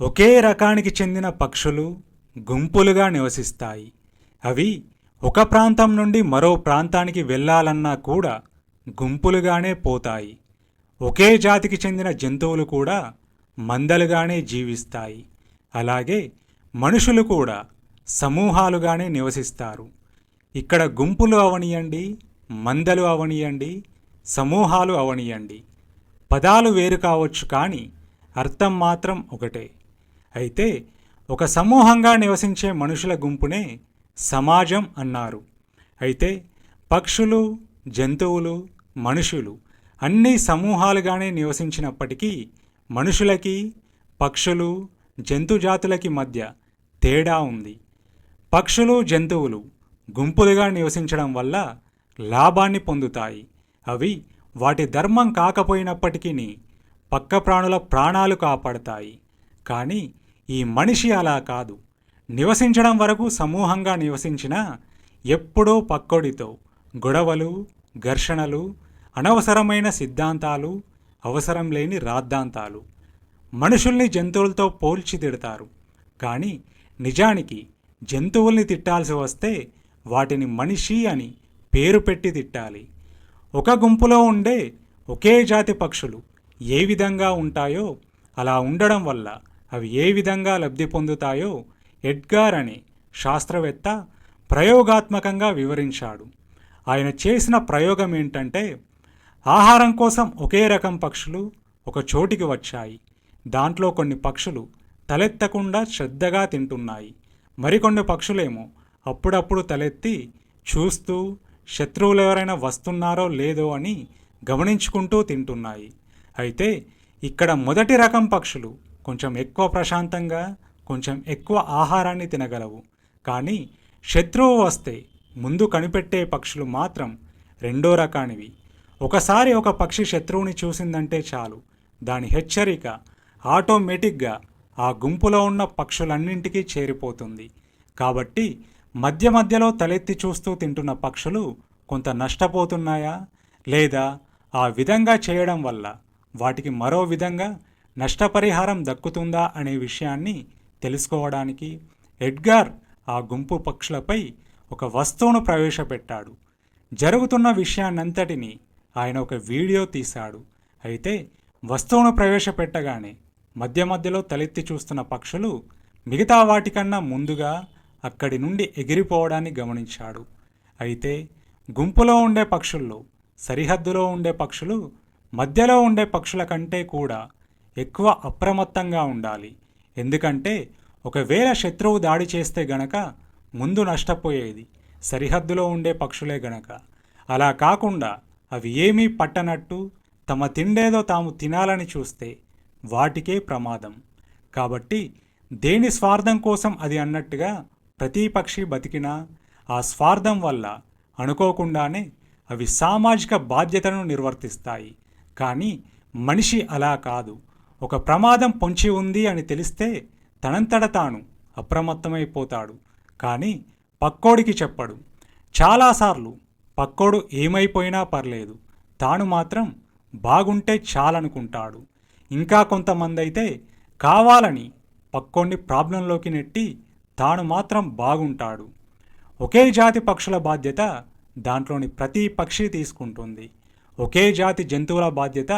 ఒకే రకానికి చెందిన పక్షులు గుంపులుగా నివసిస్తాయి. అవి ఒక ప్రాంతం నుండి మరో ప్రాంతానికి వెళ్ళాలన్నా కూడా గుంపులుగానే పోతాయి. ఒకే జాతికి చెందిన జంతువులు కూడా మందలుగానే జీవిస్తాయి. అలాగే మనుషులు కూడా సమూహాలుగానే నివసిస్తారు. ఇక్కడ గుంపులు అవనియండి మందలు అవనియండి సమూహాలు అవనియండి. పదాలు వేరు కావచ్చు కానీ అర్థం మాత్రం ఒకటే. అయితే ఒక సమూహంగా నివసించే మనుషుల గుంపునే సమాజం అన్నారు. అయితే పక్షులు జంతువులు మనుషులు అన్ని సమూహాలుగానే నివసించినప్పటికీ మనుషులకి పక్షులు జంతుజాతులకి మధ్య తేడా ఉంది. పక్షులు జంతువులు గుంపులుగా నివసించడం వల్ల లాభాన్ని పొందుతాయి. అవి వాటి ధర్మం కాకపోయినప్పటికీ పక్క ప్రాణుల ప్రాణాలు కాపాడతాయి. కానీ ఈ మనిషి అలా కాదు. నివసించడం వరకు సమూహంగా నివసించినా ఎప్పుడో పక్కోడితో గొడవలు ఘర్షణలు అనవసరమైన సిద్ధాంతాలు అవసరం లేని రాద్ధాంతాలు. మనుషుల్ని జంతువులతో పోల్చి తిడతారు. కానీ నిజానికి జంతువుల్ని తిట్టాల్సి వస్తే వాటిని మనిషి అని పేరు పెట్టి తిట్టాలి. ఒక గుంపులో ఉండే ఒకే జాతి పక్షులు ఏ విధంగా ఉంటాయో అలా ఉండడం వల్ల అవి ఏ విధంగా లబ్ధి పొందుతాయో ఎడ్గార్ అనే శాస్త్రవేత్త ప్రయోగాత్మకంగా వివరించాడు. ఆయన చేసిన ప్రయోగం ఏంటంటే ఆహారం కోసం ఒకే రకం పక్షులు ఒక చోటికి వచ్చాయి. దాంట్లో కొన్ని పక్షులు తలెత్తకుండా శ్రద్ధగా తింటున్నాయి. మరికొన్ని పక్షులేమో అప్పుడప్పుడు తలెత్తి చూస్తూ శత్రువులు ఎవరైనా వస్తున్నారో లేదో అని గమనించుకుంటూ తింటున్నాయి. అయితే ఇక్కడ మొదటి రకం పక్షులు కొంచెం ఎక్కువ ప్రశాంతంగా కొంచెం ఎక్కువ ఆహారాన్ని తినగలవు. కానీ శత్రువు వస్తే ముందు కనిపెట్టే పక్షులు మాత్రం రెండో రకానివి. ఒకసారి ఒక పక్షి శత్రువుని చూసిందంటే చాలు. దాని హెచ్చరిక ఆటోమేటిక్గా ఆ గుంపులో ఉన్న పక్షులన్నింటికీ చేరిపోతుంది. కాబట్టి మధ్య మధ్యలో తలెత్తి చూస్తూ తింటున్న పక్షులు కొంత నష్టపోతున్నాయా? లేదా ఆ విధంగా చేయడం వల్ల వాటికి మరో విధంగా నష్టపరిహారం దక్కుతుందా అనే విషయాన్ని తెలుసుకోవడానికి ఎడ్గార్ ఆ గుంపు పక్షులపై ఒక వస్తువును ప్రవేశపెట్టాడు. జరుగుతున్న విషయాన్నంతటిని ఆయన ఒక వీడియో తీశాడు. అయితే వస్తువును ప్రవేశపెట్టగానే మధ్య మధ్యలో తలెత్తి చూస్తున్న పక్షులు మిగతా వాటికన్నా ముందుగా అక్కడి నుండి ఎగిరిపోవడాన్ని గమనించాడు. అయితే గుంపులో ఉండే పక్షుల్లో సరిహద్దులో ఉండే పక్షులు మధ్యలో ఉండే పక్షుల కంటే కూడా ఎక్కువ అప్రమత్తంగా ఉండాలి. ఎందుకంటే ఒకవేళ శత్రువు దాడి చేస్తే గనక ముందు నష్టపోయేది సరిహద్దులో ఉండే పక్షులే గనక. అలా కాకుండా అవి ఏమీ పట్టనట్టు తమ తిండేదో తాము తినాలని చూస్తే వాటికే ప్రమాదం. కాబట్టి దేని స్వార్థం కోసం అది అన్నట్టుగా ప్రతి పక్షి బతికినా ఆ స్వార్థం వల్ల అనుకోకుండానే అవి సామాజిక బాధ్యతను నిర్వర్తిస్తాయి. కానీ మనిషి అలా కాదు. ఒక ప్రమాదం పొంచి ఉంది అని తెలిస్తే తనంతట తాను అప్రమత్తమైపోతాడు. కానీ పక్కోడికి చెప్పడు. చాలాసార్లు పక్కోడు ఏమైపోయినా పర్లేదు. తాను మాత్రం బాగుంటే చాలనుకుంటాడు. ఇంకా కొంతమంది అయితే కావాలని పక్కోడిని ప్రాబ్లంలోకి నెట్టి తాను మాత్రం బాగుంటాడు. ఒకే జాతి పక్షుల బాధ్యత దాంట్లోని ప్రతి పక్షి తీసుకుంటుంది. ఒకే జాతి జంతువుల బాధ్యత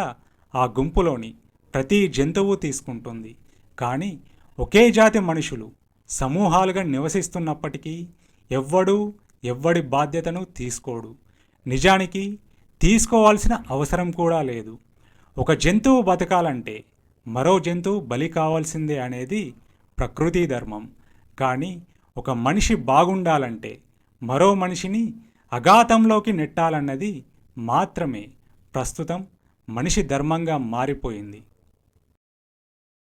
ఆ గుంపులోని ప్రతి జంతువు తీసుకుంటుంది. కానీ ఒకే జాతి మనుషులు సమూహాలుగా నివసిస్తున్నప్పటికీ ఎవ్వడూ ఎవ్వడి బాధ్యతను తీసుకోడు. నిజానికి తీసుకోవాల్సిన అవసరం కూడా లేదు. ఒక జంతువు బతకాలంటే మరో జంతువు బలి కావాల్సిందే అనేది ప్రకృతి ధర్మం. కానీ ఒక మనిషి బాగుండాలంటే మరో మనిషిని అఘాతంలోకి నెట్టాలన్నది మాత్రమే ప్రస్తుతం మనిషి ధర్మంగా మారిపోయింది.